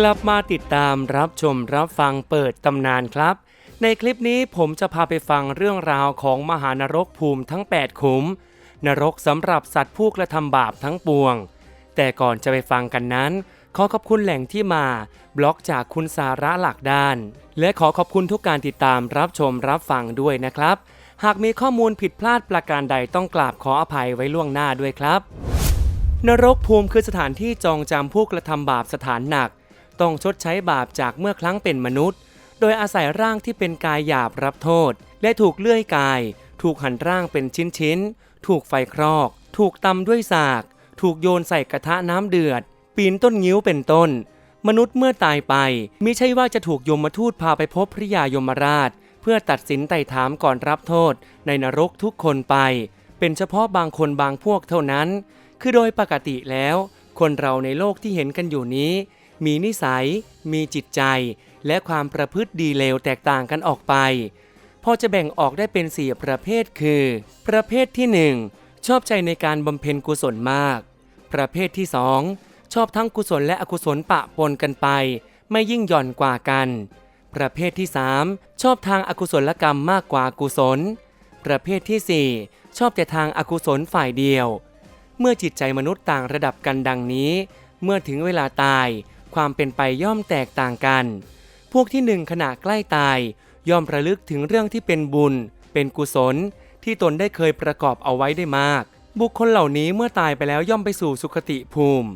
กลับมาติดตามรับชมรับฟังเปิดตำนานครับ ในคลิปนี้ผมจะพาไปฟังเรื่องราวของมหานรกภูมิทั้ง 8 ขุม นรกสำหรับสัตว์ผู้กระทำบาปทั้งปวง แต่ก่อนจะไปฟังกันนั้น ขอขอบคุณแหล่งที่มา บล็อกจากคุณสาระหลักด้าน และขอขอบคุณทุกการติดตามรับชมรับฟังด้วยนะครับ หากมีข้อมูลผิดพลาดประการใดต้องกราบขออภัยไว้ล่วงหน้าด้วยครับ นรกภูมิคือสถานที่จองจำผู้กระทำบาปสถานหนัก ต้องชดใช้บาปจากเมื่อครั้งเป็นมนุษย์ โดยอาศัยร่างที่เป็นกายหยาบรับโทษ และถูกเลื่อยกาย ถูกหั่นร่างเป็นชิ้นๆ ถูกไฟครอก ถูกตำด้วยสาก ถูกโยนใส่กระทะน้ำเดือด ปีนต้นงิ้วเป็นต้น มนุษย์เมื่อตายไปมิใช่ว่าจะถูกยมทูตพาไปพบพระยายมราช เพื่อตัดสินไต่ถามก่อนรับโทษ ในนรกทุกคนไป เป็นเฉพาะบางคนบางพวกเท่านั้น คือโดยปกติแล้ว คนเราในโลกที่เห็นกันอยู่นี้ มีนิสัย มีจิตใจ และความประพฤติดีเลวแตกต่างกันออกไป พอจะแบ่งออกได้เป็นสี่ประเภทคือ ประเภทที่หนึ่งชอบใจในการบำเพ็ญกุศลมาก ประเภทที่สองชอบทั้งกุศลและอกุศลปะปนกันไป ไม่ยิ่งหย่อนกว่ากัน ประเภทที่สามชอบทางอากุศลกรรมมากกว่ากุศล ประเภทที่สี่ชอบแต่ทางอากุศลฝ่ายเดียว เมื่อจิตใจมนุษย์ต่างระดับกันดังนี้ เมื่อถึงเวลาตาย ความเป็นไปย่อมแตกต่างกัน พวกที่หนึ่งขณะใกล้ตาย ย่อมระลึกถึงเรื่องที่เป็นบุญ เป็นกุศล ที่ตนได้เคยประกอบเอาไว้ได้มาก บุคคลเหล่านี้เมื่อตายไปแล้วย่อมไปสู่สุคติภูมิ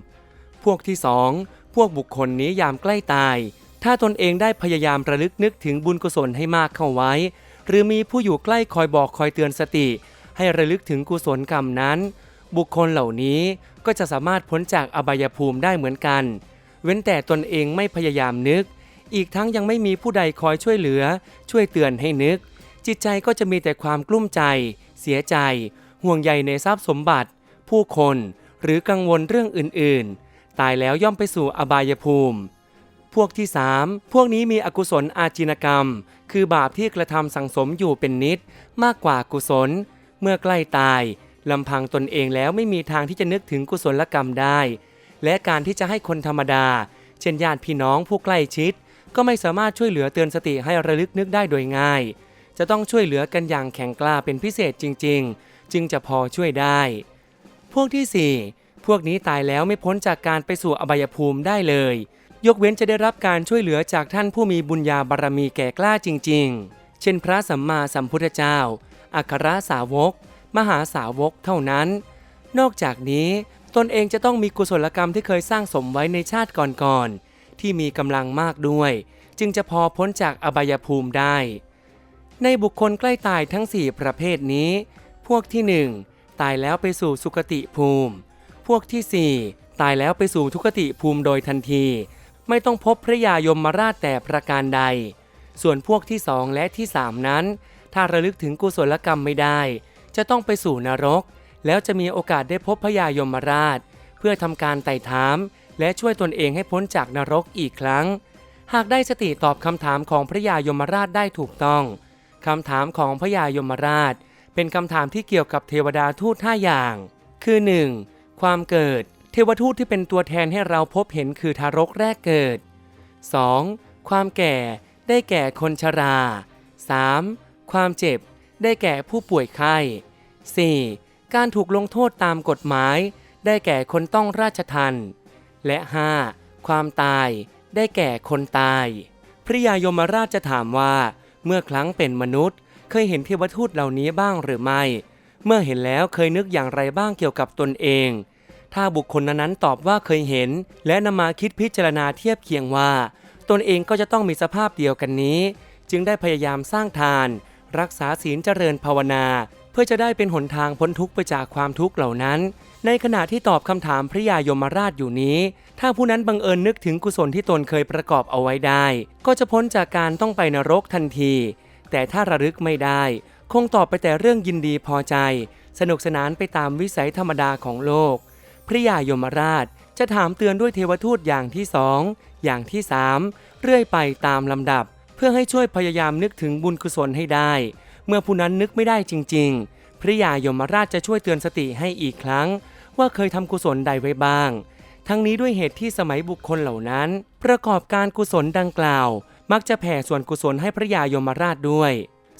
พวกที่สองพวกบุคคลนี้ยามใกล้ตาย ถ้าตนเองได้พยายามระลึกนึกถึงบุญกุศลให้มากเข้าไว้ หรือมีผู้อยู่ใกล้คอยบอกคอยเตือนสติ ให้ระลึกถึงกุศลกรรมนั้น บุคคลเหล่านี้ก็จะสามารถพ้นจากอบายภูมิได้เหมือนกัน เว้นแต่ตนเองไม่พยายามนึก อีกทั้งยังไม่มีผู้ใดคอยช่วยเหลือ ช่วยเตือนให้นึก จิตใจก็จะมีแต่ความกลุ้มใจ เสียใจ ห่วงใยในทรัพย์สมบัติ ผู้คน หรือกังวลเรื่องอื่น ๆ ตายแล้วย่อมไปสู่อบายภูมิ พวกที่3พวกนี้มีอกุศลอาจินกรรม คือบาปที่กระทำสังสมอยู่เป็นนิด มากกว่ากุศล เมื่อใกล้ตายลำพังตนเองแล้วไม่มีทางที่จะนึกถึงกุศลกรรมได้ และการที่จะให้คนธรรมดา เช่นญาติพี่น้องผู้ใกล้ชิด ก็ไม่สามารถช่วยเหลือเตือนสติให้ระลึกนึกได้โดยง่าย จะต้องช่วยเหลือกันอย่างแข็งกล้าเป็นพิเศษจริง ๆ จึงจะพอช่วยได้ พวกที่ 4 พวกนี้ตายแล้วไม่พ้นจากการไปสู่อบายภูมิได้เลย ยกเว้นจะได้รับการช่วยเหลือจากท่านผู้มีบุญญาบารมีแก่กล้าจริง ๆ เช่น พระสัมมาสัมพุทธเจ้า อัครสาวก มหาสาวกเท่านั้นนอกจากนี้ ตนเองจะต้องมีกุศลกรรมที่เคยสร้างสมไว้ในชาติก่อนๆ ที่มีกำลังมากด้วย จึงจะพอพ้นจากอบายภูมิได้ ในบุคคลใกล้ตายทั้ง 4 ประเภทนี้ พวกที่ 1 ตายแล้วไปสู่สุคติภูมิ พวกที่ 4 ตายแล้วไปสู่ทุกติภูมิโดยทันที ไม่ต้องพบพระยายมราชแต่ประการใด ส่วนพวกที่2และที่3นั้น ถ้าระลึกถึงกุศลกรรมไม่ได้ จะต้องไปสู่นรก แล้วจะมีโอกาสได้พบพระยายมราช เพื่อทำการไต่ถาม และช่วยตนเองให้พ้นจากนรกอีกครั้ง หากได้สติตอบคำถามของพระยายมราชได้ถูกต้องคำถามของพระยายมราช เป็นคำถามที่เกี่ยวกับเทวดาทูต5อย่าง คือ 1. ความเกิด เทวทูตที่เป็นตัวแทนให้เราพบเห็นคือทารกแรกเกิด 2. ความแก่ได้แก่คนชรา 3. ความเจ็บได้แก่ผู้ป่วยไข้ 4. การถูกลงโทษตามกฎหมาย ได้แก่คนต้องราชทันและ 5. ความตาย ได้แก่คนตาย พระยายมราชจะถามว่า เมื่อครั้งเป็นมนุษย์ เคยเห็นเทวทูตเหล่านี้บ้างหรือไม่ เมื่อเห็นแล้วเคยนึกอย่างไรบ้างเกี่ยวกับตนเอง ถ้าบุคคลนั้นตอบว่าเคยเห็น และนำมาคิดพิจารณาเทียบเคียงว่า ตนเองก็จะต้องมีสภาพเดียวกันนี้ จึงได้พยายามสร้างทาน รักษาศีลเจริญภาวนา เพื่อจะได้เป็นหนทางพ้นทุกข์ไปจากความทุกข์เหล่านั้น ในขณะที่ตอบคำถามพระยายมราชอยู่นี้ ถ้าผู้นั้นบังเอิญนึกถึงกุศลที่ตนเคยประกอบเอาไว้ได้ ก็จะพ้นจากการต้องไปนรกทันที แต่ถ้าระลึกไม่ได้ คงตอบไปแต่เรื่องยินดีพอใจ สนุกสนานไปตามวิสัยธรรมดาของโลก พระยายมราชจะถามเตือนด้วยเทวทูตอย่างที่สอง อย่างที่สามเรื่อยไปตามลำดับ เพื่อให้ช่วยพยายามนึกถึงบุญกุศลให้ได้ เมื่อผู้นั้นนึกไม่ได้จริง ๆ พระยายมราชจะช่วยเตือนสติให้อีกครั้ง ว่าเคยทำกุศลใดไว้บ้าง ทั้งนี้ด้วยเหตุที่สมัยบุคคลเหล่านั้น ประกอบการกุศลดังกล่าว มักจะแผ่ส่วนกุศลให้พระยายมราชด้วย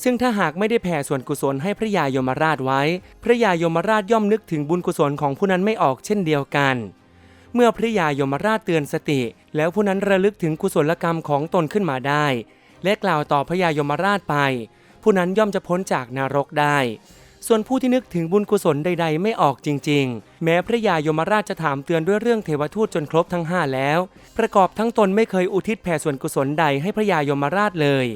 ซึ่งถ้าหากไม่ได้แผ่ส่วนกุศลให้พระยายมราชไว้ พระยายมราชย่อมนึกถึงบุญกุศลของผู้นั้นไม่ออกเช่นเดียวกันเมื่อพระยายมราชเตือนสติ แล้วผู้นั้นระลึกถึงกุศลกรรมของตนขึ้นมาได้ และกล่าวต่อพระยายมราชไป ผู้นั้นย่อมจะพ้นจากนรกได้ ส่วนผู้ที่นึกถึงบุญกุศลใด ๆ ไม่ออกจริง ๆ แม้พระยายมราชจะถามเตือนด้วยเรื่องเทวทูตจนครบทั้งห้าแล้ว ประกอบทั้งตนไม่เคยอุทิศแผ่ส่วนกุศลใดให้พระยายมราชเลย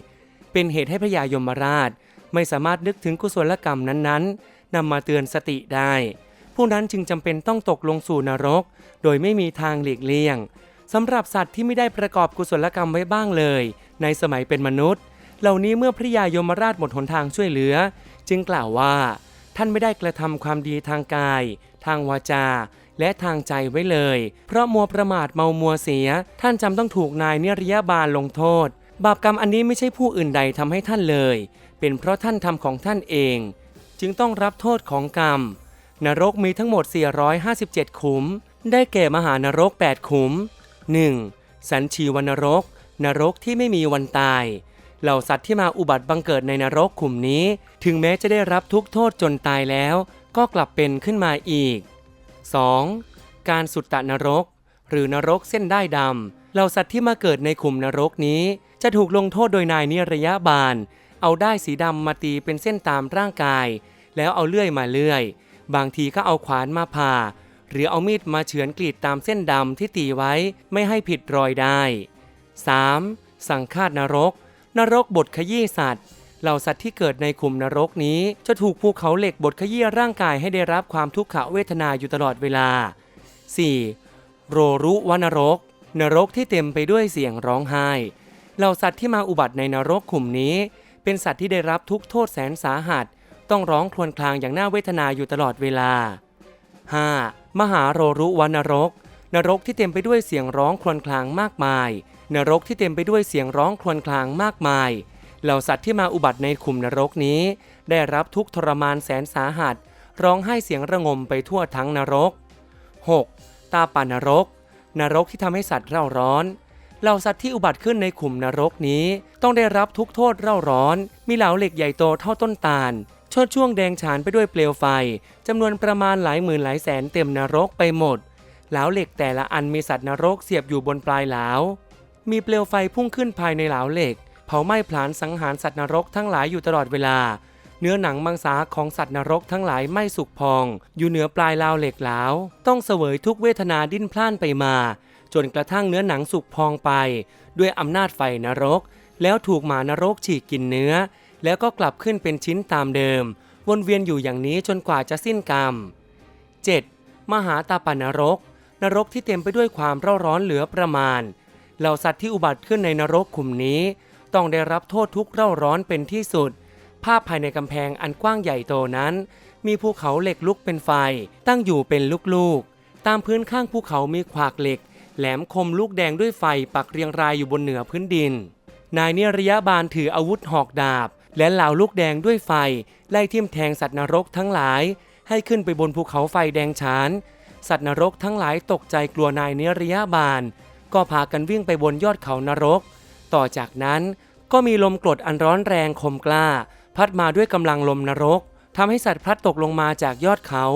เป็นเหตุให้พระยายมราช ไม่สามารถนึกถึงกุศลกรรมนั้นๆนำมาเตือนสติได้ ผู้นั้นจึงจำเป็นต้องตกลงสู่นรก โดยไม่มีทางหลีกเลี่ยงสำหรับสัตว์ที่ไม่ได้ประกอบกุศลกรรมไว้บ้างเลย ในสมัยเป็นมนุษย์ เหล่านี้เมื่อพระยายมราชหมดหนทางช่วยเหลือ จึงกล่าวว่า ท่านไม่ได้กระทำความดีทางกาย ทางวาจา และทางใจไว้เลย เพราะมัวประมาทเมามัวเสีย ท่านจำต้องถูกนายเนริยาบาลลงโทษ บาปกรรมอันนี้ไม่ใช่ผู้อื่นใดทำให้ท่านเลย เป็นเพราะท่านทำของท่านเอง จึงต้องรับโทษของกรรม นรกมีทั้งหมด 457 ขุม ได้แก่มหานรก 8 ขุม 1. สันชีวนรก นรกที่ไม่มีวันตาย เหล่าสัตว์ที่มาอุบัติบังเกิดในนรกขุมนี้ ถึงแม้จะได้รับทุกโทษจนตายแล้ว ก็กลับเป็นขึ้นมาอีก 2. การสุตตนรก หรือนรกเส้นได้ดำเหล่าสัตว์ที่มาเกิดในขุมนรกนี้ จะถูกลงโทษโดยนายนิรยาบาล เอาได้สีดำมาตีเป็นเส้นตามร่างกาย แล้วเอาเลื่อยมาเลื่อย บางทีก็เอาขวานมาผ่า หรือเอามีดมาเฉือนกรีดตามเส้นดำที่ตีไว้ไม่ให้ผิดรอยได้ 3. สังฆาตนรก นรกบทขยี้สัตว์เหล่าสัตว์ที่เกิดในขุมนรกนี้ จะถูกภูเขาเหล็กบดขยี้ร่างกายให้ได้รับความทุกขเวทนาอยู่ตลอดเวลา 4. โรรุวนรก นรกที่เต็มไปด้วยเสียงร้องไห้เหล่าสัตว์ที่มาอุบัติในนรกขุมนี้ เป็นสัตว์ที่ได้รับทุกโทษแสนสาหัส ต้องร้องครวญครางอย่างน่าเวทนาอยู่ตลอดเวลา 5. มหาโรรุวนรก นรกที่เต็มไปด้วยเสียงร้องครวญครางมากมาย นรกที่เต็มไปด้วยเสียงร้องครวญครางมากมาย เหล่าสัตว์ที่มาอุบัติในขุมนรกนี้ ได้รับทุกทรมานแสนสาหัส ร้องไห้เสียงระงมไปทั่วทั้งนรก 6. ตาปานรก นรกที่ทำให้สัตว์เร่าร้อน เหล่าสัตว์ที่อุบัติขึ้นในขุมนรกนี้ ต้องได้รับทุกโทษเร่าร้อน มีเหลาเหล็กใหญ่โตเท่าต้นตาลชดช่วงแดงฉานไปด้วยเปลวไฟจำนวนประมาณหลายหมื่นหลายแสนเต็มนรกไปหมดเหลาเหล็กแต่ละอันมีสัตว์นรกเสียบอยู่บนปลายเหลา มีเปลวไฟพุ่งขึ้นภายในเหลาเหล็ก เผาไหม้พลานสังหารสัตว์นรกทั้งหลายอยู่ตลอดเวลา เนื้อหนังมังสาของสัตว์นรกทั้งหลายไม่สุกพอง อยู่เหนือปลายเหลาเหล็กเหลาต้องเสวยทุกเวทนาดิ้นพล่านไปมา จนกระทั่งเนื้อหนังสุกพองไป ด้วยอำนาจไฟนรก แล้วถูกหมานรกฉีกกินเนื้อ แล้วก็กลับขึ้นเป็นชิ้นตามเดิม วนเวียนอยู่อย่างนี้จนกว่าจะสิ้นกรรม 7. มหาตาปานรก นรกที่เต็มไปด้วยความเร่าร้อนเหลือประมาณ เหล่าสัตว์ที่อุบัติขึ้นในนรกขุมนี้ ต้องได้รับโทษทุกข์เร่าร้อนเป็นที่สุด ภาพภายในกำแพงอันกว้างใหญ่โตนั้น มีภูเขาเหล็กลุกเป็นไฟ ตั้งอยู่เป็นลูกๆ ตามพื้นข้างภูเขามีขวากเหล็ก แหลมคมลูกแดงด้วยไฟปักเรียงรายอยู่บนเหนือพื้นดิน นายเนรยบาลถืออาวุธหอกดาบ และเหลาลูกแดงด้วยไฟ ไล่ทิ่มแทงสัตว์นรกทั้งหลาย ให้ขึ้นไปบนภูเขาไฟแดงฉานสัตว์นรกทั้งหลายตกใจกลัวนายเนรยบาล ก็พากันวิ่งไปบนยอดเขานรก ต่อจากนั้นก็มีลมกรดอันร้อนแรงคมกล้า พัดมาด้วยกำลังลมนรกทำให้สัตว์พลัดตกลงมาจากยอดเขา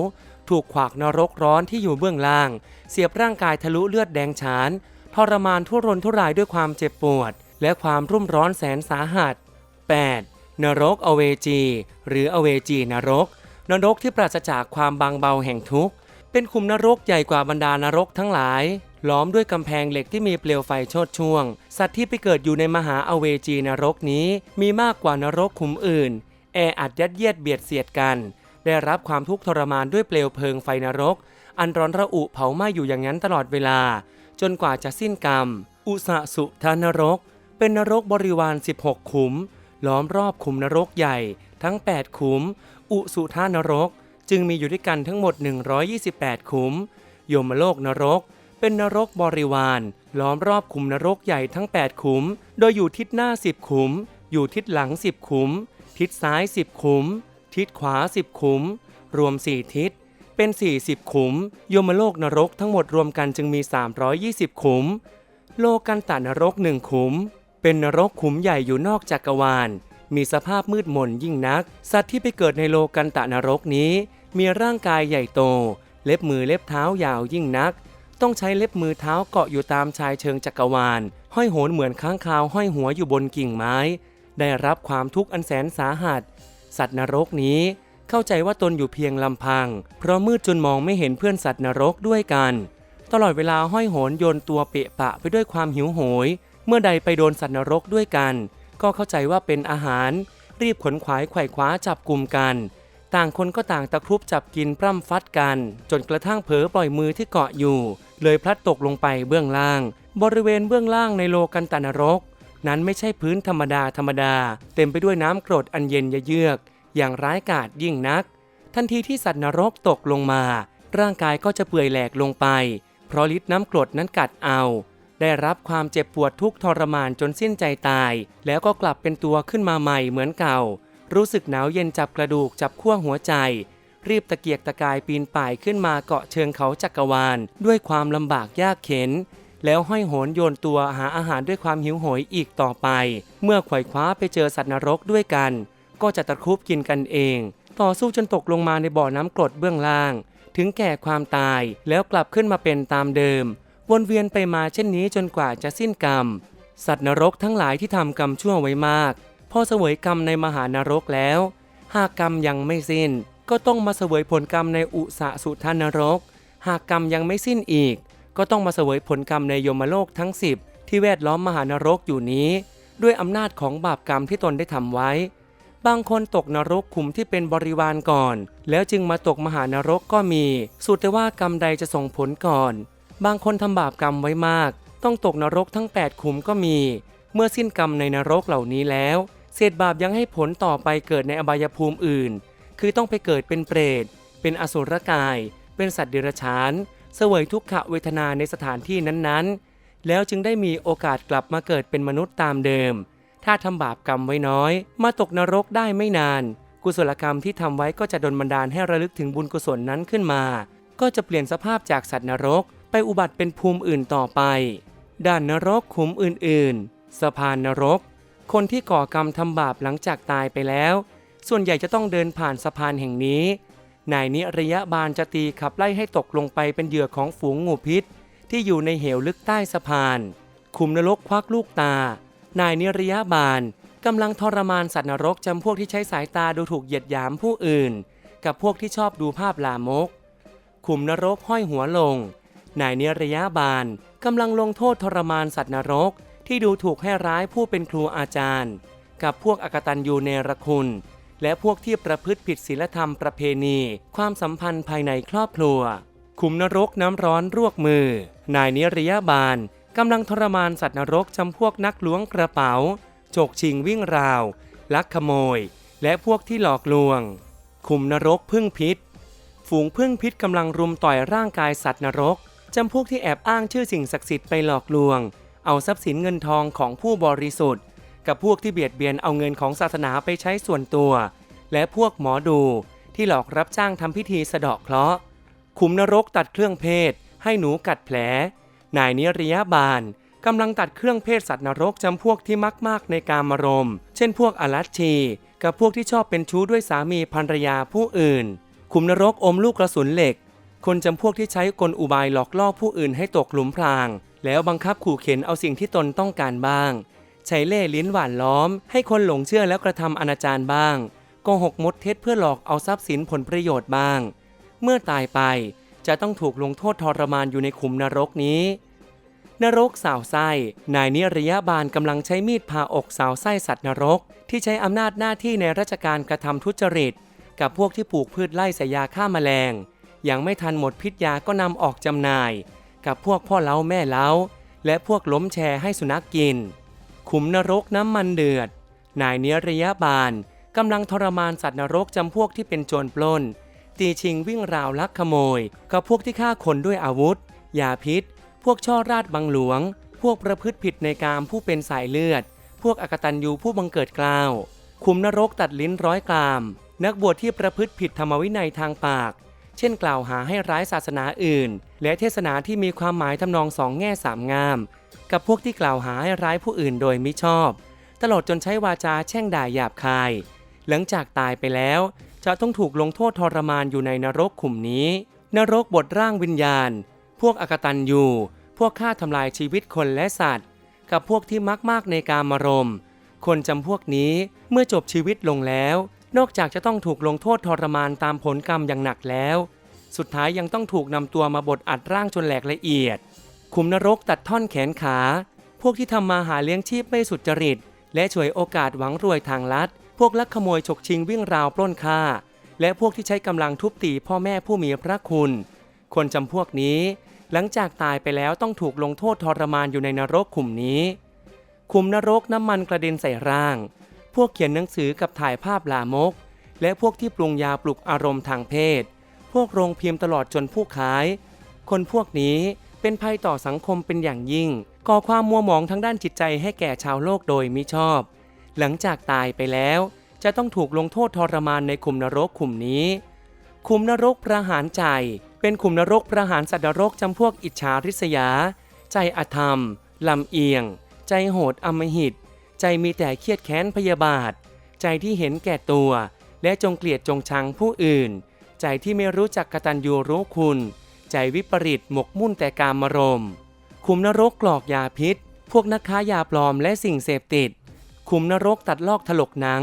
ถูกขวากนรกร้อนที่อยู่เบื้องล่าง เสียบร่างกายทะลุเลือดแดงฉานทรมานทุรนทุรายด้วยความเจ็บปวด และความรุ่มร้อนแสนสาหัส 8. นรกอเวจี หรืออเวจีนรก นรกที่ปราศจากความบางเบาแห่งทุกข์ เป็นขุมนรกใหญ่กว่าบรรดานรกทั้งหลาย ล้อมด้วยกำแพงเหล็กที่มีเปลวไฟโชดช่วง สัตว์ที่ไปเกิดอยู่ในมหาอเวจีนรกนี้ มีมากกว่านรกขุมอื่น แออัดยัดเยียดเบียดเสียดกัน ได้รับความทุกข์ทรมานด้วยเปลวเพลิงไฟนรก อันร้อนระอุเผาไหม้อยู่อย่างนั้นตลอดเวลา จนกว่าจะสิ้นกรรม อุสสุทานรก เป็นนรกบริวาร 16 ขุม ล้อมรอบขุมนรกใหญ่ ทั้ง 8 ขุม อุสุทานรก จึงมีอยู่ด้วยกันทั้งหมด 128 ขุม ยมโลกนรก เป็นนรกบริวารล้อมรอบขุมนรกใหญ่ทั้ง 8 ขุม โดยอยู่ทิศหน้า 10 ขุม อยู่ทิศหลัง 10 ขุม ทิศซ้าย 10 ขุม ทิศขวา 10 ขุม รวม 4 ทิศ เป็น 40 ขุม โยมโลกนรกทั้งหมดรวมกันจึงมี 320 ขุม โลกันตานรกหนึ่งขุม เป็นนรกขุมใหญ่อยู่นอกจักรวาล มีสภาพมืดมนยิ่งนัก สัตว์ที่ไปเกิดในโลกันตานรกนี้ มีร่างกายใหญ่โต เล็บมือเล็บเท้ายาวยิ่งนัก ต้องใช้เล็บมือเท้าเกาะอยู่ตามชายเชิงจักรวาล ห้อยโหนเหมือนค้างคาวห้อยหัวอยู่บนกิ่งไม้ ได้รับความทุกข์อันแสนสาหัส สัตว์นรกนี้เข้าใจว่าตนอยู่เพียงลำพัง เพราะมืดจนมองไม่เห็นเพื่อนสัตว์นรกด้วยกัน ตลอดเวลาห้อยโหนโยนตัวเปะปะไปด้วยความหิวโหย เมื่อใดไปโดนสัตว์นรกด้วยกัน ก็เข้าใจว่าเป็นอาหาร รีบขนขวายไขว่คว้าจับกลุ่มกัน ต่างคนก็ต่างตะครุบจับกินปล้ำฟัดกัน จนกระทั่งเผลอปล่อยมือที่เกาะอยู่ เลยพลัดตกลงไปเบื้องล่าง บริเวณเบื้องล่างในโลกันตานรก นั้นไม่ใช่พื้นธรรมดาธรรมดา เต็มไปด้วยน้ำกรดอันเย็นเยือก อย่างร้ายกาจยิ่งนัก ทันทีที่สัตว์นรกตกลงมา ร่างกายก็จะเปื่อยแหลกลงไป เพราะฤทธิ์น้ำกรดนั้นกัดเอา ได้รับความเจ็บปวดทุกทรมานจนสิ้นใจตาย แล้วก็กลับเป็นตัวขึ้นมาใหม่เหมือนเก่า รู้สึกหนาวเย็นจับกระดูกจับขั้วหัวใจ รีบตะเกียกตะกายปีนป่ายขึ้นมาเกาะเชิงเขาจักรวาล ด้วยความลำบากยากเข็น แล้วห้อยโหนโยนตัวหาอาหารด้วยความหิวโหยอีกต่อไป เมื่อไขว่คว้าไปเจอสัตว์นรกด้วยกัน ก็จะตะครุบกินกันเอง ต่อสู้จนตกลงมาในบ่อน้ำกรดเบื้องล่าง ถึงแก่ความตายแล้วกลับขึ้นมาเป็นตามเดิม วนเวียนไปมาเช่นนี้จนกว่าจะสิ้นกรรม สัตว์นรกทั้งหลายที่ทำกรรมชั่วไว้มาก พอเสวยกรรมในมหานรกแล้ว หากกรรมยังไม่สิ้น ก็ต้องมาเสวยผลกรรมในอุสะสุทานรก หากกรรมยังไม่สิ้นอีก ก็ต้องมาเสวยผลกรรมในยมโลกทั้ง 10 ที่แวดล้อมมหานรกอยู่นี้ ด้วยอำนาจของบาปกรรมที่ตนได้ทำไว้ บางคนตกนรกขุมที่เป็นบริวารก่อน แล้วจึงมาตกมหานรกก็มี สุดแต่ว่ากรรมใดจะส่งผลก่อน บางคนทำบาปกรรมไว้มาก ต้องตกนรกทั้ง 8 ขุมก็มี เมื่อสิ้นกรรมในนรกเหล่านี้แล้วเศษบาปยังให้ผลต่อไปเกิดในอบายภูมิอื่น คือต้องไปเกิดเป็นเปรต เป็นอสุรกาย เป็นสัตว์เดรัจฉาน เสวยทุกขเวทนาในสถานที่นั้นๆ แล้วจึงได้มีโอกาสกลับมาเกิดเป็นมนุษย์ตามเดิม ถ้าทำบาปกรรมไว้น้อย มาตกนรกได้ไม่นาน กุศลกรรมที่ทำไว้ก็จะดลบันดาลให้ระลึกถึงบุญกุศลนั้นขึ้นมา ก็จะเปลี่ยนสภาพจากสัตว์นรก ไปอุบัติเป็นภูมิอื่นต่อไป ด่านนรกขุมอื่นๆ สะพานนรก คนที่ก่อกรรมทำบาปหลังจากตายไปแล้ว ส่วนใหญ่จะต้องเดินผ่านสะพานแห่งนี้ นายนิระยะบาลจะตีขับไล่ให้ตกลงไปเป็นเหยื่อของฝูงงูพิษ ที่อยู่ในเหวลึกใต้สะพานขุมนรกควักลูกตา นายนิระยะบาลกำลังทรมานสัตว์นรกจำพวกที่ใช้สายตาดูถูกเหยียดหยามผู้อื่น กับพวกที่ชอบดูภาพลามกขุมนรกห้อยหัวลง นายเนรยะบาลกำลังลงโทษทรมานสัตว์นรกที่ดูถูกให้ร้ายผู้เป็นครูอาจารย์ กับพวกอกตันยูเนรคุณ และพวกที่ประพฤติผิดศีลธรรมประเพณี ความสัมพันธ์ภายในครอบครัว ขุมนรกน้ำร้อนรวกมือ นายเนรยะบาลกำลังทรมานสัตว์นรกจำพวกนักล้วงกระเป๋าฉกชิงวิ่งราว ลักขโมย และพวกที่หลอกลวง ขุมนรกพึ่งพิษ ฝูงพึ่งพิษกำลังรุมต่อยร่างกายสัตว์นรกจำพวกที่แอบอ้างชื่อสิ่งศักดิ์สิทธิ์ไปหลอกลวง เอาทรัพย์สินเงินทองของผู้บริสุทธิ์ กับพวกที่เบียดเบียนเอาเงินของศาสนาไปใช้ส่วนตัว และพวกหมอดูที่หลอกรับจ้างทำพิธีสะเดาะเคราะห์ขุมนรกตัดเครื่องเพศ ให้หนูกัดแผล นายนิรยาบาลกำลังตัดเครื่องเพศสัตว์นรกจำพวกที่มักมากในการมารม เช่นพวกอลัชชี กับพวกที่ชอบเป็นชู้ด้วยสามีภรรยาผู้อื่น ขุมนรกอมลูกกระสุนเหล็ก คนจำพวกที่ใช้กลอุบายหลอกล่อผู้อื่นให้ตกหลุมพราง แล้วบังคับขู่เข็นเอาสิ่งที่ตนต้องการบ้าง ใช้เล่ห์ลิ้นหวานล้อม ให้คนหลงเชื่อแล้วกระทำอนาจารบ้างโกหกมดเท็จเพื่อหลอกเอาทรัพย์สินผลประโยชน์บ้าง เมื่อตายไปจะต้องถูกลงโทษทรมานอยู่ในขุมนรกนี้ นรกสาวไส้นายนิรยาบาลกำลังใช้มีดผ่าอกสาวไส้สัตว์นรก ที่ใช้อำนาจหน้าที่ในราชการกระทำทุจริต กับพวกที่ปลูกพืชไล่สยาฆ่าแมลง ยังไม่ทันหมดพิษยาก็นำออกจำหน่าย กับพวกพ่อเล้าแม่เล้า และพวกล้มแชร์ให้สุนัขกกิน ขุมนรกน้ำมันเดือด นายเนียระยะบาลกำลังทรมานสัตว์นรกจำพวกที่เป็นโจรปล้น ตีชิงวิ่งราวลักขโมย กับพวกที่ฆ่าคนด้วยอาวุธ ยาพิษ พวกช่อราดบังหลวง พวกประพฤติผิดในกามผู้เป็นสายเลือด พวกอกตันยูผู้บังเกิดกล้าว ขุมนรกตัดลิ้นร้อยกราม นักบวชที่ประพฤติผิดธรรมวินัยทางปาก เช่นกล่าวหาให้ร้ายศาสนาอื่น และเทศนาที่มีความหมายทำนองสองแง่สามงาม กับพวกที่กล่าวหาให้ร้ายผู้อื่นโดยมิชอบ ตลอดจนใช้วาจาแช่งด่าหยาบคาย หลังจากตายไปแล้ว จะต้องถูกลงโทษทรมานอยู่ในนรกขุมนี้ นรกบทร่างวิญญาณ พวกอกตันยูพวกฆ่าทำลายชีวิตคนและสัตว์ กับพวกที่มักมากในการมารมคนจำพวกนี้เมื่อจบชีวิตลงแล้ว นอกจากจะต้องถูกลงโทษทรมานตามผลกรรมอย่างหนักแล้ว สุดท้ายยังต้องถูกนำตัวมาบดอัดร่างจนแหลกละเอียด ขุมนรกตัดท่อนแขนขา พวกที่ทำมาหาเลี้ยงชีพไม่สุจริต และฉวยโอกาสหวังรวยทางลัด พวกลักขโมยฉกชิงวิ่งราวปล้นฆ่า และพวกที่ใช้กำลังทุบตีพ่อแม่ผู้มีพระคุณ คนจำพวกนี้ หลังจากตายไปแล้วต้องถูกลงโทษทรมานอยู่ในนรกขุมนี้ขุมนรกน้ำมันกระเด็นใส่ร่าง พวกเขียนหนังสือกับถ่ายภาพลามก และพวกที่ปรุงยาปลุกอารมณ์ทางเพศ พวกโรงพิมพ์ตลอดจนผู้ขาย คนพวกนี้ เป็นภัยต่อสังคมเป็นอย่างยิ่ง ก่อความมัวหมองทางด้านจิตใจให้แก่ชาวโลกโดยมิชอบ หลังจากตายไปแล้ว จะต้องถูกลงโทษทรมานในขุมนรกขุมนี้ ขุมนรกประหารใจ เป็นขุมนรกประหารสัตว์นรกจำพวกอิจฉาริษยา ใจอธรรม ลำเอียง ใจโหดอำมหิต ใจมีแต่เครียดแค้นพยาบาท ใจที่เห็นแก่ตัว และจงเกลียดจงชังผู้อื่น ใจที่ไม่รู้จักกตัญญูรู้คุณ ใจวิปริตหมกมุ่นแต่การมรมขุมนรกกรอกยาพิษ พวกนักค้ายาปลอมและสิ่งเสพติดขุมนรกตัดลอกถลกหนัง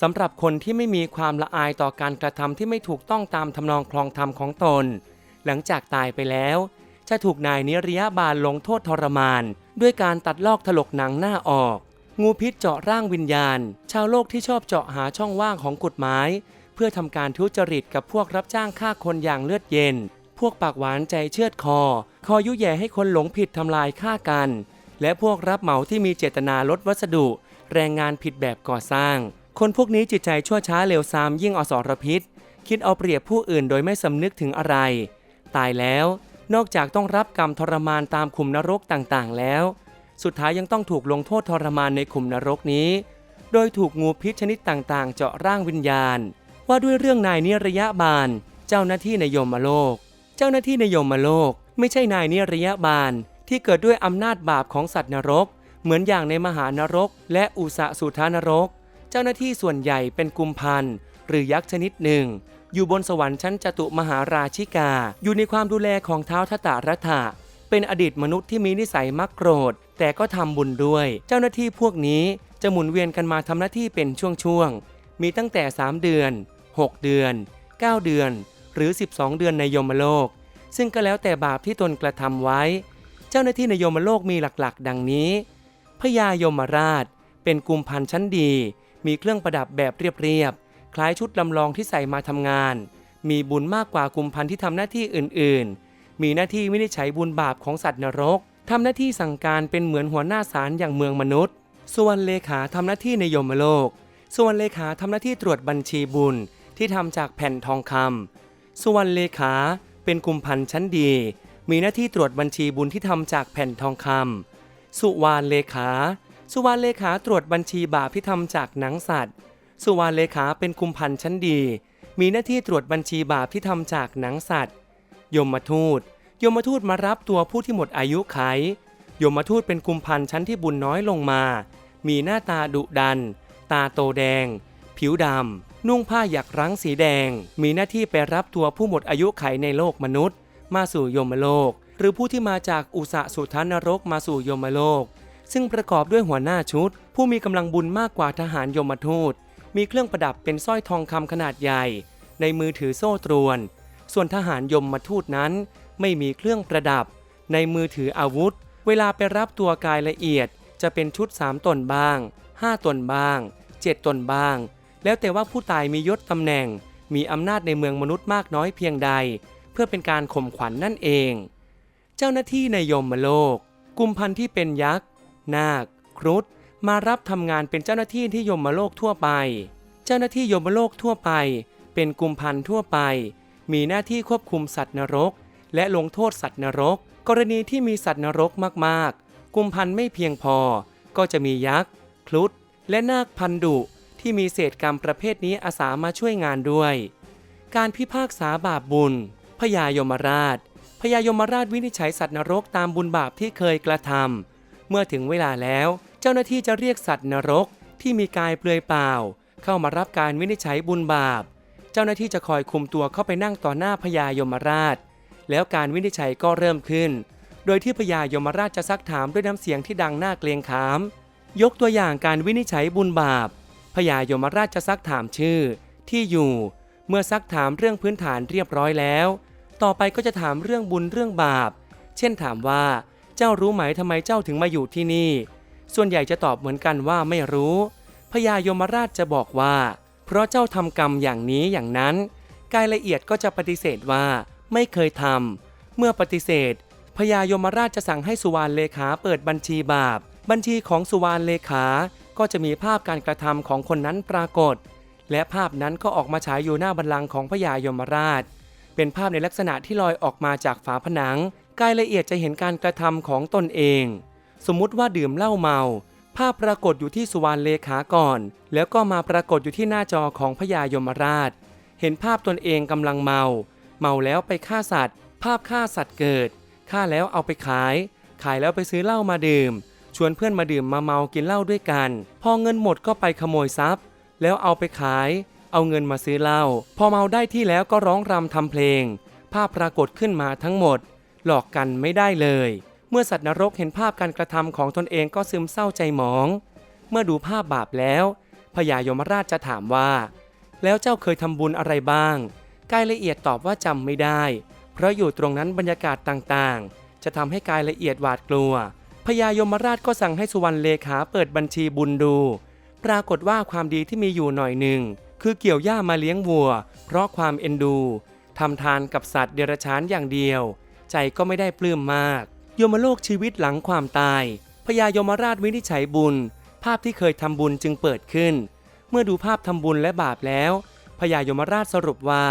สำหรับคนที่ไม่มีความละอายต่อการกระทำที่ไม่ถูกต้องตามทำนองคลองธรรมของตน หลังจากตายไปแล้ว จะถูกนายนิรยาบาลลงโทษทรมาน ด้วยการตัดลอกถลกหนังหน้าออก งูพิษเจาะร่างวิญญาณ ชาวโลกที่ชอบเจาะหาช่องว่างของกฎหมาย เพื่อทำการทุจริตกับพวกรับจ้างฆ่าคนอย่างเลือดเย็น วกปากหวานใจเชือดคอ คอยุแย่ให้คนหลงผิดทำลายฆ่ากัน และพวกรับเหมาที่มีเจตนาลดวัสดุ แรงงานผิดแบบก่อสร้าง คนพวกนี้จิตใจชั่วช้าเลวทรามยิ่งอสรพิษ คิดเอาเปรียบผู้อื่นโดยไม่สำนึกถึงอะไร ตายแล้วนอกจากต้องรับกรรมทรมานตามขุมนรกต่างๆ แล้ว สุดท้ายยังต้องถูกลงโทษทรมานในขุมนรกนี้ โดยถูกงูพิษชนิดต่างๆ เจาะร่างวิญญาณ ว่าด้วยเรื่องนายนิรยาบาล เจ้าหน้าที่ในยมโลก เจ้าหน้าที่ในยมโลก ไม่ใช่นายนิรยาบาล ที่เกิดด้วยอำนาจบาปของสัตว์นรก เหมือนอย่างในมหานรก และอุสสุธานรก เจ้าหน้าที่ส่วนใหญ่เป็นกุมพันหรือยักษ์ชนิดหนึ่ง อยู่บนสวรรค์ชั้นจตุมหาราชิกา อยู่ในความดูแลของเท้าทตารัฐะเป็นอดีตมนุษย์ที่มีนิสัยมักโกรธ แต่ก็ทำบุญด้วย เจ้าหน้าที่พวกนี้จะหมุนเวียนกันมาทำหน้าที่เป็นช่วงๆมีตั้งแต่ 3 เดือน 6 เดือน 9 เดือน หรือ 12 เดือนในยมโลก ซึ่งก็แล้วแต่บาปที่ตนกระทำไว้ เจ้าหน้าที่ในยมโลกมีหลักๆ ดังนี้พญายมราช เป็นกุมพันชั้นดี มีเครื่องประดับแบบเรียบๆคล้ายชุดลำลองที่ใส่มาทำงาน มีบุญมากกว่ากุมพันที่ทำหน้าที่อื่นๆ มีหน้าที่วินิจฉัยบุญบาปของสัตว์นรกทำหน้าที่สั่งการเป็นเหมือนหัวหน้าศาลอย่างเมืองมนุษย์ ส่วนเลขาทำหน้าที่ในยมโลก ส่วนเลขาทำหน้าที่ตรวจบัญชีบุญที่ทำจากแผ่นทองคำ ส่วนเลขา เป็นกุมพันธ์ชั้นดี มีหน้าที่ตรวจบัญชีบุญที่ทำจากแผ่นทองคำสุวรรณเลขา สุวรรณเลขาตรวจบัญชีบาปที่ทำจากหนังสัตว์ สุวรรณเลขาเป็นกุมพันธ์ชั้นดี มีหน้าที่ตรวจบัญชีบาปที่ทำจากหนังสัตว์ ยมทูต ยมทูตมารับตัวผู้ที่หมดอายุไข ยมทูตเป็นกุมพันธ์ชั้นที่บุญน้อยลงมา มีหน้าตาดุดัน ตาโตแดง ผิวดำ นุ่งผ้าหยักรั้งสีแดง มีหน้าที่ไปรับตัวผู้หมดอายุไขในโลกมนุษย์ มาสู่ยมโลก หรือผู้ที่มาจากอุสสุทานรกมาสู่ยมโลก ซึ่งประกอบด้วยหัวหน้าชุด ผู้มีกำลังบุญมากกว่าทหารยมทูต มีเครื่องประดับเป็นสร้อยทองคำขนาดใหญ่ ในมือถือโซ่ตรวน ส่วนทหารยมมาทูตนั้น ไม่มีเครื่องประดับ ในมือถืออาวุธ เวลาไปรับตัวกายละเอียด จะเป็นชุด 3ตนบ้าง 5ตนบ้าง 7ตนบ้าง แล้วแต่ว่าผู้ตายมียศตำแหน่ง มีอำนาจในเมืองมนุษย์มากน้อยเพียงใด เพื่อเป็นการข่มขวัญนนั่นเอง เจ้าหน้าที่ในยมโลกกุมพันธ์ที่เป็นยักษ์ นาค ครุฑมารับทำงานเป็นเจ้าหน้าที่ที่ยมโลกทั่วไป เจ้าหน้าที่ยมโลกทั่วไป เป็นกุมพันธ์ทั่วไป มีหน้าที่ควบคุมสัตว์นรก และลงโทษสัตว์นรก กรณีที่มีสัตว์นรกมากๆกุมพันธ์ไม่เพียงพอ ก็จะมียักษ์ ครุฑและนาคพันดุ ที่มีเศษกรรมประเภทนี้อาสามาช่วยงานด้วย การพิพากษาบาปบุญพญายมราชพญายมราชวินิจฉัยสัตว์นรกตามบุญบาปที่เคยกระทำเมื่อถึงเวลาแล้ว เจ้าหน้าที่จะเรียกสัตว์นรกที่มีกายเปลือยเปล่า เข้ามารับการวินิจฉัยบุญบาป เจ้าหน้าที่จะคอยคุมตัวเข้าไปนั่งต่อหน้าพญายมราช แล้วการวินิจฉัยก็เริ่มขึ้น โดยที่พญายมราชจะซักถามด้วยน้ำเสียงที่ดังน่าเกรงขาม ยกตัวอย่างการวินิจฉัยบุญบาป พญายมราชจะซักถามชื่อ ที่อยู่ เมื่อซักถามเรื่องพื้นฐานเรียบร้อยแล้ว ต่อไปก็จะถามเรื่องบุญเรื่องบาป เช่นถามว่าเจ้ารู้ไหมทำไมเจ้าถึงมาอยู่ที่นี่ ส่วนใหญ่จะตอบเหมือนกันว่าไม่รู้พญายมราชจะบอกว่า เพราะเจ้าทำกรรมอย่างนี้อย่างนั้น กายละเอียดก็จะปฏิเสธว่าไม่เคยทำเมื่อปฏิเสธพญายมราชจะสั่งให้สุวรรณเลขาเปิดบัญชีบาป บัญชีของสุวรรณเลขา ก็จะมีภาพการกระทำของคนนั้นปรากฏ และภาพนั้นก็ออกมาฉายอยู่หน้าบัลลังก์ของพญายมราช เป็นภาพในลักษณะที่ลอยออกมาจากฝาผนังกายละเอียดจะเห็นการกระทำของตนเอง สมมุติว่าดื่มเหล้าเมา ภาพปรากฏอยู่ที่สุวรรณเลขาก่อน แล้วก็มาปรากฏอยู่ที่หน้าจอของพญายมราช เห็นภาพตนเองกำลังเมา เมาแล้วไปฆ่าสัตว์ ภาพฆ่าสัตว์เกิด ฆ่าแล้วเอาไปขาย ขายแล้วไปซื้อเหล้ามาดื่ม ชวนเพื่อนมาดื่มมาเมากินเหล้าด้วยกัน พอเงินหมดก็ไปขโมยทรัพย์ แล้วเอาไปขาย เอาเงินมาซื้อเหล้าพอเมาได้ที่แล้วก็ร้องรำทำเพลง ภาพปรากฏขึ้นมาทั้งหมด หลอกกันไม่ได้เลย เมื่อสัตว์นรกเห็นภาพการกระทำของตนเองก็ซึมเศร้าใจหมอง เมื่อดูภาพบาปแล้วพญายมราชจะถามว่า แล้วเจ้าเคยทำบุญอะไรบ้างกายละเอียดตอบว่าจำไม่ได้ เพราะอยู่ตรงนั้นบรรยากาศต่างๆ จะทำให้กายละเอียดหวาดกลัว พญายมราชก็สั่งให้สุวรรณเลขาเปิดบัญชีบุญดู ปรากฏว่าความดีที่มีอยู่หน่อยหนึ่ง คือเกี่ยวหญ้ามาเลี้ยงวัว เพราะความเอ็นดูทำทานกับสัตว์เดรัจฉานอย่างเดียว ใจก็ไม่ได้ปลื้มมาก โยมโลกชีวิตหลังความตายพญายมราชวินิจฉัยบุญ ภาพที่เคยทำบุญจึงเปิดขึ้น เมื่อดูภาพทำบุญและบาปแล้วพญายมราชสรุปว่า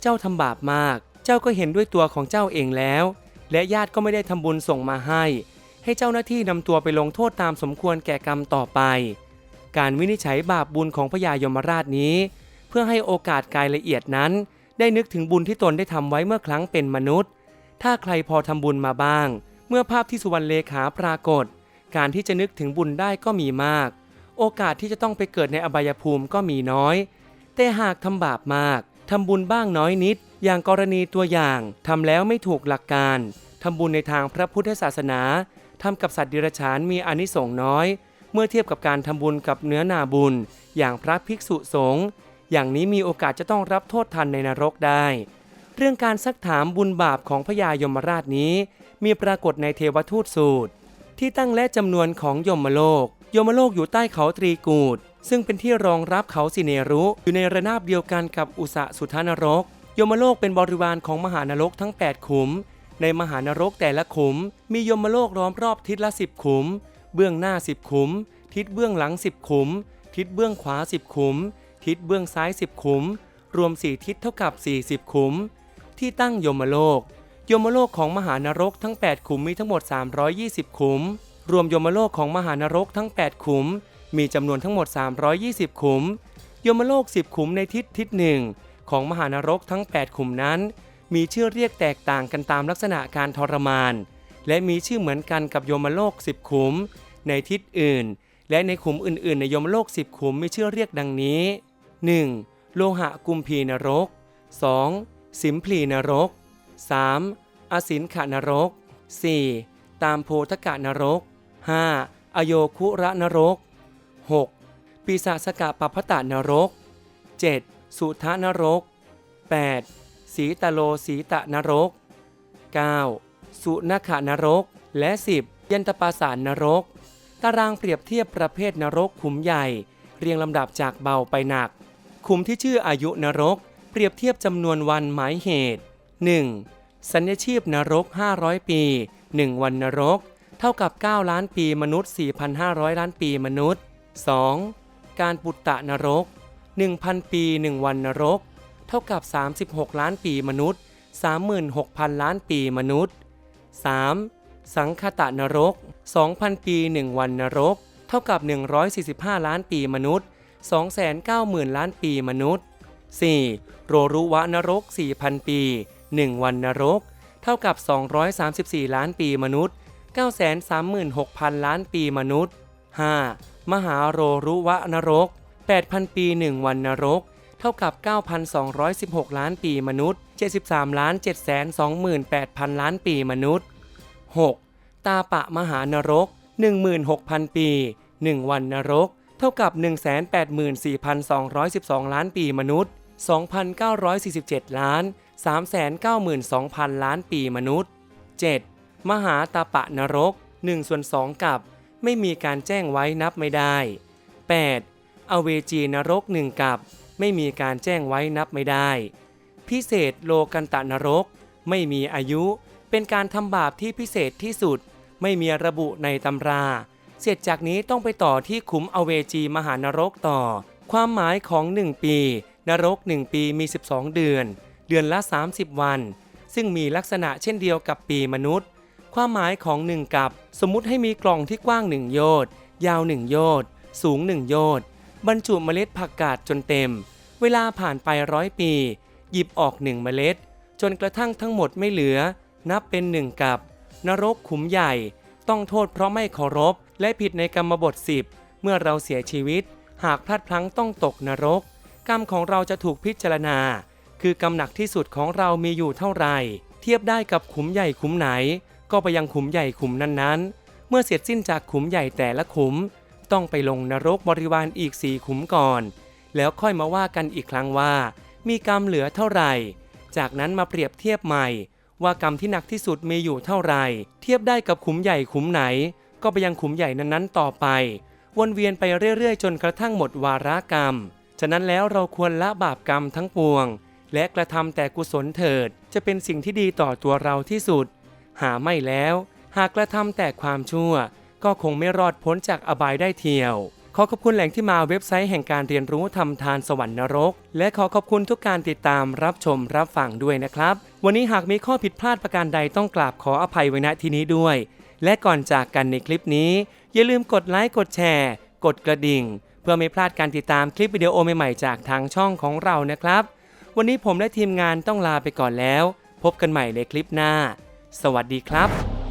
เจ้าทำบาปมาก เจ้าก็เห็นด้วยตัวของเจ้าเองแล้ว และญาติก็ไม่ได้ทำบุญส่งมาให้ ให้เจ้าหน้าที่นำตัวไปลงโทษตามสมควรแก่กรรมต่อไป การวินิจฉัยบาปบุญของพญายมราชนี้ เพื่อให้โอกาสกายละเอียดนั้น ได้นึกถึงบุญที่ตนได้ทำไว้เมื่อครั้งเป็นมนุษย์ ถ้าใครพอทำบุญมาบ้าง เมื่อภาพที่สุวรรณเลขาปรากฏ การที่จะนึกถึงบุญได้ก็มีมาก โอกาสที่จะต้องไปเกิดในอบายภูมิก็มีน้อย แต่หากทำบาปมากทำบุญบ้างน้อยนิด อย่างกรณีตัวอย่างทำแล้วไม่ถูกหลักการทำบุญในทางพระพุทธศาสนา ทำกับสัตว์ดิรัจฉานมีอนิสงส์น้อย เมื่อเทียบกับการทำบุญกับเนื้อนาบุญ อย่างพระภิกษุสงฆ์อย่างนี้มีโอกาสจะต้องรับโทษทันในนรกได้ เรื่องการซักถามบุญบาปของพญายมราชนี้ มีปรากฏในเทวทูตสูตร ที่ตั้งและจำนวนของยมโลก ยมโลกอยู่ใต้เขาตรีกูดซึ่งเป็นที่รองรับเขาสิเนรุ อยู่ในระนาบเดียวกันกับอุสะสุทานรก ยมโลกเป็นบริวารของมหานรกทั้ง 8 ขุม ในมหานรกแต่ละขุม มียมโลกล้อมรอบทิศละ10ขุม เบื้องหน้า10ขุม ทิศเบื้องหลัง10ขุม ทิศเบื้องขวา10ขุม ทิศเบื้องซ้าย10ขุม รวม4ทิศเท่ากับ40ขุม ที่ตั้งยมโลก ยมโลกของมหานรกทั้ง 8 ขุมมีทั้งหมด 320 ขุม รวมยมโลกของมหานรกทั้ง 8 ขุม มีจำนวนทั้งหมด 320 ขุม ยมโลก 10 ขุมในทิศทิศหนึ่งของมหานรกทั้ง 8 ขุมนั้น มีชื่อเรียกแตกต่างกันตามลักษณะการทรมาน และมีชื่อเหมือนกันกับโยมโลก10ขุม ในทิศอื่น และในขุมอื่น ๆ ในโยมโลก10ขุมมีชื่อเรียกดังนี้ 1. โลหะกุมพีนรก 2. สิมพลีนรก 3. อสินขานรก 4. ตามโพธกะนรก 5. อโยคุระนรก 6. ปีศาสกะปปพตะนรก 7. สุทานรก 8. สีตะโลสีตะนรก 9. สุนขานรก และ 10. ยันตปาสานนรก ตารางเปรียบเทียบประเภทนรกขุมใหญ่ เรียงลำดับจากเบาไปหนัก ขุมที่ชื่ออายุนรก เปรียบเทียบจำนวนวันหมายเหตุ 1. สัญญาชีพนรก 500 ปี 1 วันนรก เท่ากับ 9 ล้านปีมนุษย์ 4,500 ล้านปีมนุษย์ 2. การปุตตะนรก 1,000 ปี 1 วันนรก ท่ากับ 36 ล้านปีมนุษย์ 36,000 ล้านปีมนุษย์ 3. สังคตะนรก 2,000 ปี 1 วันนรก เท่ากับ 145 ล้านปีมนุษย์ 290,000 ล้านปีมนุษย์ 4. โรรุวะนรก 4,000 ปี 1 วันนรก เท่ากับ 234 ล้านปีมนุษย์ 936,000 ล้านปีมนุษย์ 5. มหาโรรุวะนรก 8,000 ปี 1 วันนรก เท่ากับ 9,216 ล้านปีมนุษย์ 73ล้าน728,000 ล้านปีมนุษย์ 6. ตาปะมหานรก 16,000 ปี 1 วันนรก เท่ากับ 184,212 ล้านปีมนุษย์ 2,947 ล้าน 392,000 ล้านปีมนุษย์ 7. มหาตาปะนรก1ส่วน2กับ ไม่มีการแจ้งไว้นับไม่ได้ 8. อเวจีนรก1กับ ไม่มีการแจ้งไว้นับไม่ได้ พิเศษโลกันตะนรก ไม่มีอายุ เป็นการทำบาปที่พิเศษที่สุด ไม่มีระบุในตำรา เสร็จจากนี้ต้องไปต่อที่ขุมอเวจีมหานรกต่อ ความหมายของ 1 ปี นรก 1 ปีมี 12 เดือน เดือนละ 30 วัน ซึ่งมีลักษณะเช่นเดียวกับปีมนุษย์ ความหมายของ 1 กับ สมมุติให้มีกล่องที่กว้าง 1 โยชน์ยาว 1 โยชน์สูง 1 โยชน์บรรจุเมล็ดผักกาดจนเต็ม เวลาผ่านไปร้อยปี หยิบออกหนึ่งเมล็ด จนกระทั่งทั้งหมดไม่เหลือ นับเป็นหนึ่งกับ นรกขุมใหญ่ ต้องโทษเพราะไม่เคารพ และผิดในกรรมบทสิบเมื่อเราเสียชีวิต หากพลาดพลั้งต้องตกนรก กรรมของเราจะถูกพิจารณา คือกรรมหนักที่สุดของเรามีอยู่เท่าไหร่ เทียบได้กับขุมใหญ่ขุมไหน ก็ไปยังขุมใหญ่ขุมนั้นๆ เมื่อเสร็จสิ้นจากขุมใหญ่แต่ละขุม ต้องไปลงนรกบริวารอีกสี่ขุมก่อน แล้วค่อยมาว่ากันอีกครั้งว่า มีกรรมเหลือเท่าไหร่ จากนั้นมาเปรียบเทียบใหม่ ว่ากรรมที่หนักที่สุดมีอยู่เท่าไหร่ เทียบได้กับขุมใหญ่ขุมไหน ก็ไปยังขุมใหญ่นั้นๆต่อไป วนเวียนไปเรื่อยๆ จนกระทั่งหมดวาระกรรม ฉะนั้นแล้วเราควรละบาปกรรมทั้งปวง และกระทำแต่กุศลเถิด จะเป็นสิ่งที่ดีต่อตัวเราที่สุด หาไม่แล้ว หากกระทำแต่ความชั่ว ก็คงไม่รอดพ้นจากอบายได้เที่ยว ขอขอบคุณแหล่งที่มาเว็บไซต์แห่งการเรียนรู้ทำทานสวรรค์นรก และขอขอบคุณทุกการติดตามรับชมรับฟังด้วยนะครับ วันนี้หากมีข้อผิดพลาดประการใดต้องกราบขออภัยไว้ณที่นี้ด้วย และก่อนจากกันในคลิปนี้ อย่าลืมกดไลค์กดแชร์ กดกระดิ่ง เพื่อไม่พลาดการติดตามคลิปวิดีโอใหม่ๆจากทางช่องของเรานะครับ วันนี้ผมและทีมงานต้องลาไปก่อนแล้ว พบกันใหม่ในคลิปหน้า สวัสดีครับ